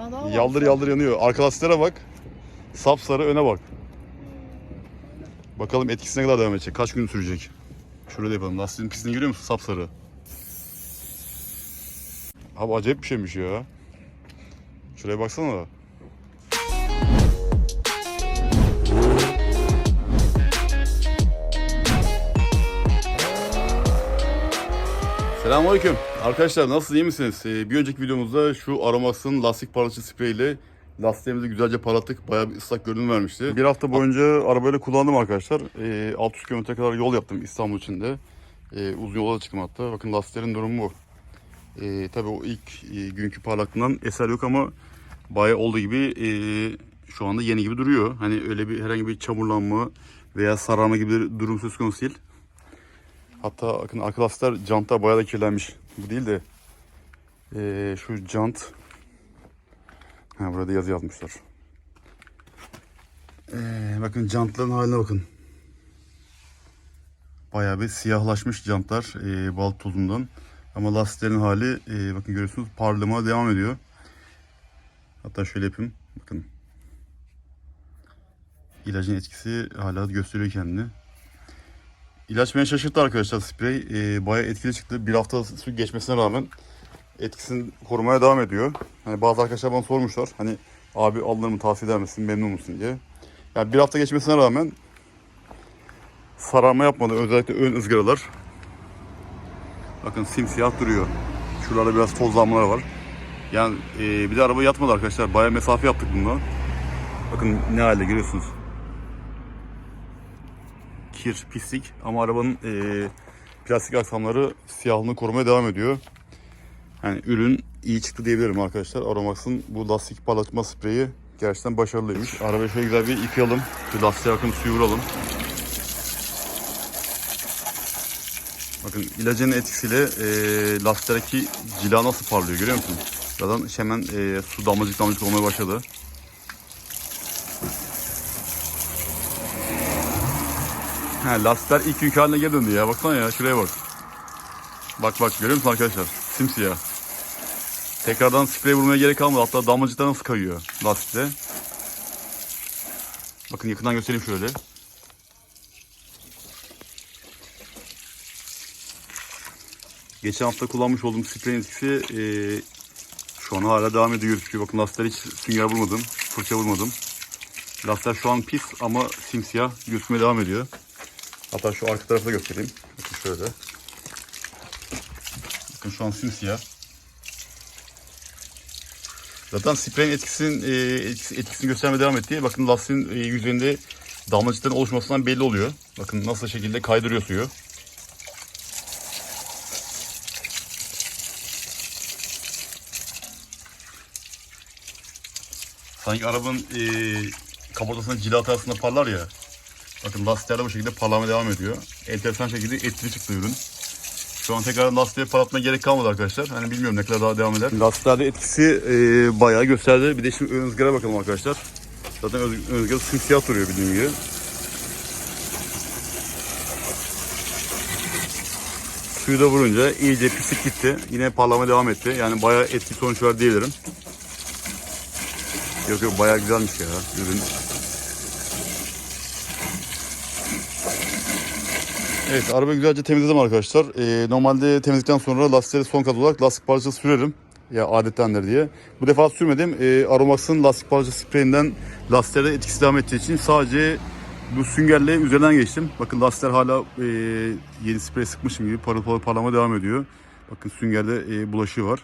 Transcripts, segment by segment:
tane daha var. Yaldır yaldır yanıyor. Arka lastiklere bak. Sapsarı öne bak. Bakalım etkisi ne kadar devam edecek. Kaç gün sürecek. Şurada yapalım. Lastiğin pisliğini görüyor musun? Sapsarı. Abi acayip bir şeymiş ya. Şuraya baksana da. Selamünaleyküm. Arkadaşlar nasılsınız iyi misiniz? Ee, bir önceki videomuzda şu Aromax'ın lastik parlatıcı spreyiyle lastiğimizi güzelce parlattık. Bayağı bir ıslak görünüm vermişti. Bir hafta boyunca arabayla kullandım arkadaşlar. Ee, 600 km kadar yol yaptım İstanbul içinde. Ee, uzun yola çıktım hatta. Bakın lastiklerin durumu bu. Ee, tabii o ilk e, günkü parlaklığından eser yok ama bayağı olduğu gibi e, şu anda yeni gibi duruyor. Hani öyle bir herhangi bir çamurlanma veya sararma gibi bir durum söz konusu değil. Hatta bakın arka lastikler jantlar bayağı da kirlenmiş. Bu değil de eee, şu jant ha, burada yazı yazmışlar. Eee, bakın jantların haline bakın. Bayağı bir siyahlaşmış jantlar eee bal tozundan. Ama lastiklerin hali eee, bakın görüyorsunuz parlamaya devam ediyor. Hatta şöyle yapayım. Bakın. İlacın etkisi hala gösteriyor kendini. İlaç beni şaşırttı arkadaşlar sprey. E, bayağı etkili çıktı. Bir hafta su geçmesine rağmen etkisini korumaya devam ediyor. Hani bazı arkadaşlar bana sormuşlar. Hani abi alınır mı tavsiye eder misin memnun musun diye. Yani bir hafta geçmesine rağmen sararma yapmadı. Özellikle ön ızgaralar. Bakın simsiyah duruyor. Şuralarda biraz tozlanmalar var. Yani e, bir de araba yatmadı arkadaşlar. Bayağı mesafe yaptık bununla. Bakın ne halde görüyorsunuz kir, pislik ama arabanın eee, plastik aksamları siyahlığını korumaya devam ediyor. Yani ürün iyi çıktı diyebilirim arkadaşlar. Aromax'ın bu lastik parlatma spreyi gerçekten başarılıymış. Arabayı şöyle güzel bir yıkayalım. Şu lastiğe akın suyu vuralım. Bakın ilacın etkisiyle eee lastikteki cila nasıl parlıyor görüyor musun? Zaten hemen eee, su damlacık damlacık olmaya başladı. He, lastikler ilk günkü haline geri döndü ya. Baksana ya şuraya bak. Bak bak görüyor musun arkadaşlar? Simsiyah. Tekrardan sprey vurmaya gerek kalmadı. Hatta damlacıklar nasıl kayıyor lastikte. Bakın yakından göstereyim şöyle. Geçen hafta kullanmış olduğum spreyin etkisi eee, şu an hala devam ediyor gözüküyor. Bakın lastikler hiç sünger vurmadım. Fırça vurmadım. Lastikler şu an pis ama simsiyah gözükmeye devam ediyor. Hatta şu arka tarafı da göstereyim. Bakın şöyle. Bakın şu an simsiyah. Zaten spreyin etkisinin, e, etkisi- etkisini göstermeye devam etti. Bakın lastiğin e, yüzeyinde damlacıkların oluşmasından belli oluyor. Bakın nasıl şekilde kaydırıyor suyu. Sanki arabanın e, kaportasında cilat arasında parlar ya. Bakın lastikler de bu şekilde parlamaya devam ediyor. Enteresan şekilde etkili çıktı ürün. Şu an tekrar lastiğe parlatmaya gerek kalmadı arkadaşlar. Hani bilmiyorum ne kadar daha devam eder. Lastiklerde etkisi e, bayağı gösterdi. Bir de şimdi ön ızgara bakalım arkadaşlar. Zaten ön, ön ızgara simsiyah duruyor bildiğim gibi. Suyu da vurunca iyice pislik gitti. Yine parlamaya devam etti. Yani bayağı etkili sonuç var diyebilirim. Yok yok bayağı güzelmiş ya ürün. Evet arabayı güzelce temizledim arkadaşlar. Ee, normalde temizledikten sonra lastikleri son kat olarak lastik parçası sürerim. Ya adettendir diye. Bu defa sürmedim. Ee, Aromax'ın lastik parçası spreyinden lastiklere etkisi devam ettiği için sadece bu süngerle üzerinden geçtim. Bakın lastikler hala e, yeni sprey sıkmışım gibi parıl parıl parlama devam ediyor. Bakın süngerde e, bulaşığı var.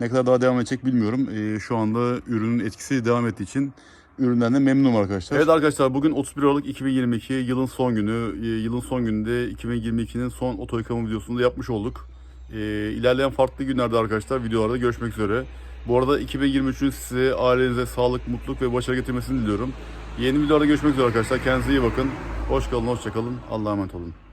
Ne kadar daha devam edecek bilmiyorum. Ee, şu anda ürünün etkisi devam ettiği için üründen de memnunum arkadaşlar. Evet arkadaşlar bugün 31 Aralık 2022 yılın son günü. Ee, yılın son gününde 2022'nin son oto yıkama videosunu da yapmış olduk. Ee, ilerleyen farklı günlerde arkadaşlar videolarda görüşmek üzere. Bu arada 2023'ün size ailenize sağlık, mutluluk ve başarı getirmesini diliyorum. Yeni videolarda görüşmek üzere arkadaşlar. Kendinize iyi bakın. Hoş kalın, hoşça kalın. Allah'a emanet olun.